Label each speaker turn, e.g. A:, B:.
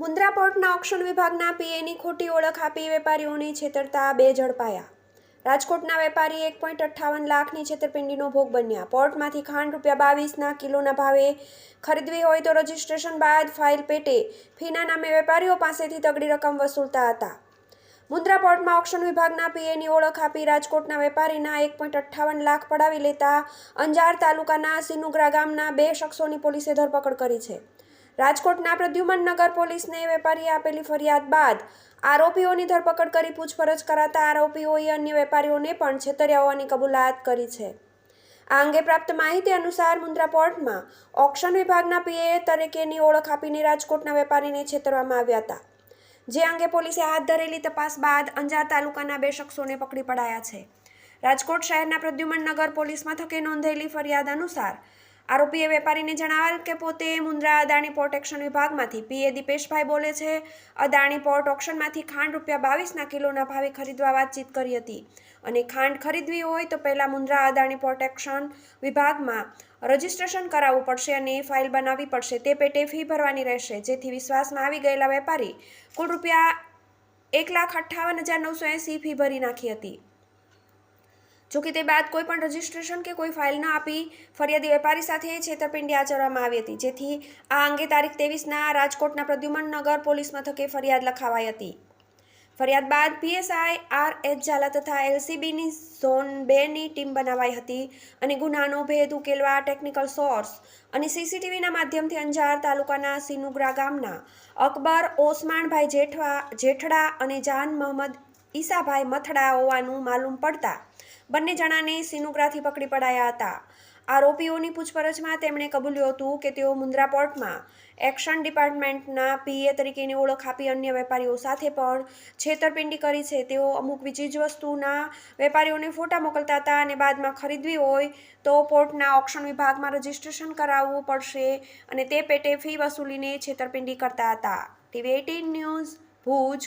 A: Mundra પોર્ટના auction વિભાગના પીએની ખોટી ઓળખ આપી વેપારીઓને છેતરતા બે ઝડપાયા. રાજકોટના વેપારી એક પોઈન્ટ અઠ્ઠાવન લાખની છેતરપિંડીનો ભોગ બન્યા. પોર્ટમાંથી ખાંડ રૂપિયા બાવીસના કિલોના ભાવે ખરીદવી હોય તો રજીસ્ટ્રેશન બાદ ફાઇલ પેટે ફીના નામે વેપારીઓ પાસેથી તગડી રકમ વસૂલતા હતા. મુન્દ્રા પોર્ટમાં ઓક્શન વિભાગના પીએની ઓળખ આપી રાજકોટના વેપારીના એક પોઈન્ટ અઠ્ઠાવન લાખ પડાવી લેતા અંજાર તાલુકાના સિનુગ્રા ગામના બે શખ્સોની પોલીસે ધરપકડ કરી છે. રાજકોટના પ્રદ્યુમન નગર પોલીસને વેપારીએ આપેલી ફરિયાદ બાદ આરોપીઓની ધરપકડ કરી પૂછપરછ કરાતા આરોપીઓએ અન્ય વેપારીઓને પણ છેતર્યા હોવાની કબૂલાત કરી છે. આ અંગે પ્રાપ્ત માહિતી અનુસાર મુન્દ્રા પોર્ટમાં ઓક્શન વિભાગના પીએ તરીકેની ઓળખ આપીને રાજકોટના વેપારીને છેતરવામાં આવ્યા હતા. જે અંગે પોલીસે હાથ ધરેલી તપાસ બાદ અંજાર તાલુકાના બે શખ્સોને પકડી પડાયા છે. રાજકોટ શહેરના પ્રદ્યુમન નગર પોલીસ મથકે નોંધેલી ફરિયાદ અનુસાર આરોપીએ વેપારીને જણાવેલ કે પોતે મુન્દ્રા અદાણી પોર્ટ એક્શન વિભાગમાંથી પીએ દીપેશભાઈ બોલે છે. અદાણી પોર્ટ ઓક્શનમાંથી ખાંડ રૂપિયા બાવીસના કિલોના ભાવે ખરીદવા વાતચીત કરી હતી. અને ખાંડ ખરીદવી હોય તો પહેલાં મુન્દ્રા અદાણી પોર્ટ એક્શન વિભાગમાં રજિસ્ટ્રેશન કરાવવું પડશે અને ફાઇલ બનાવવી પડશે. તે પેટે ફી ભરવાની રહેશે. જેથી વિશ્વાસમાં આવી ગયેલા વેપારી કુલ રૂપિયા એક લાખ અઠ્ઠાવન હજાર નવસો એંસી ફી ભરી નાખી હતી. જોકે તે બાદ કોઈ પણ રજિસ્ટ્રેશન કે કોઈ ફાઇલ ન આપી ફરિયાદી વેપારી સાથે છેતરપિંડી આચરવામાં આવી હતી, જેથી આ અંગે તારીખ ત્રેવીસના રાજકોટના પ્રદ્યુમન નગર પોલીસ મથકે ફરિયાદ લખાવાઈ હતી. ફરિયાદ બાદ પીએસઆઈ આર એચ ઝાલા તથા એલસીબીની ઝોન બેની ટીમ બનાવાઈ હતી અને ગુનાનો ભેદ ઉકેલવા ટેકનિકલ સોર્સ અને સીસીટીવીના માધ્યમથી અંજાર તાલુકાના સિનુગ્રા ગામના અકબર ઓસમાણભાઈ જેઠવા જેઠડા અને જાન મોહમ્મદ ઈસાભાઈ મથડા હોવાનું માલુમ પડતા બંને જણાને સિનુગ્રાથી પકડી પડાયા હતા. આરોપીઓની પૂછપરછમાં તેમણે કબૂલ્યું હતું કે તેઓ મુન્દ્રા પોર્ટમાં એક્શન ડિપાર્ટમેન્ટના પીએ તરીકેની ઓળખ આપી અન્ય વેપારીઓ સાથે પણ છેતરપિંડી કરી છે. તેઓ અમુક ચીજ વસ્તુના વેપારીઓને ફોટા મોકલતા હતા અને બાદમાં ખરીદવી હોય તો પોર્ટના ઓક્શન વિભાગમાં રજીસ્ટ્રેશન કરાવવું પડશે અને તે પેટે ફી વસૂલીને છેતરપિંડી કરતા હતા. TV eighteen news Bhuj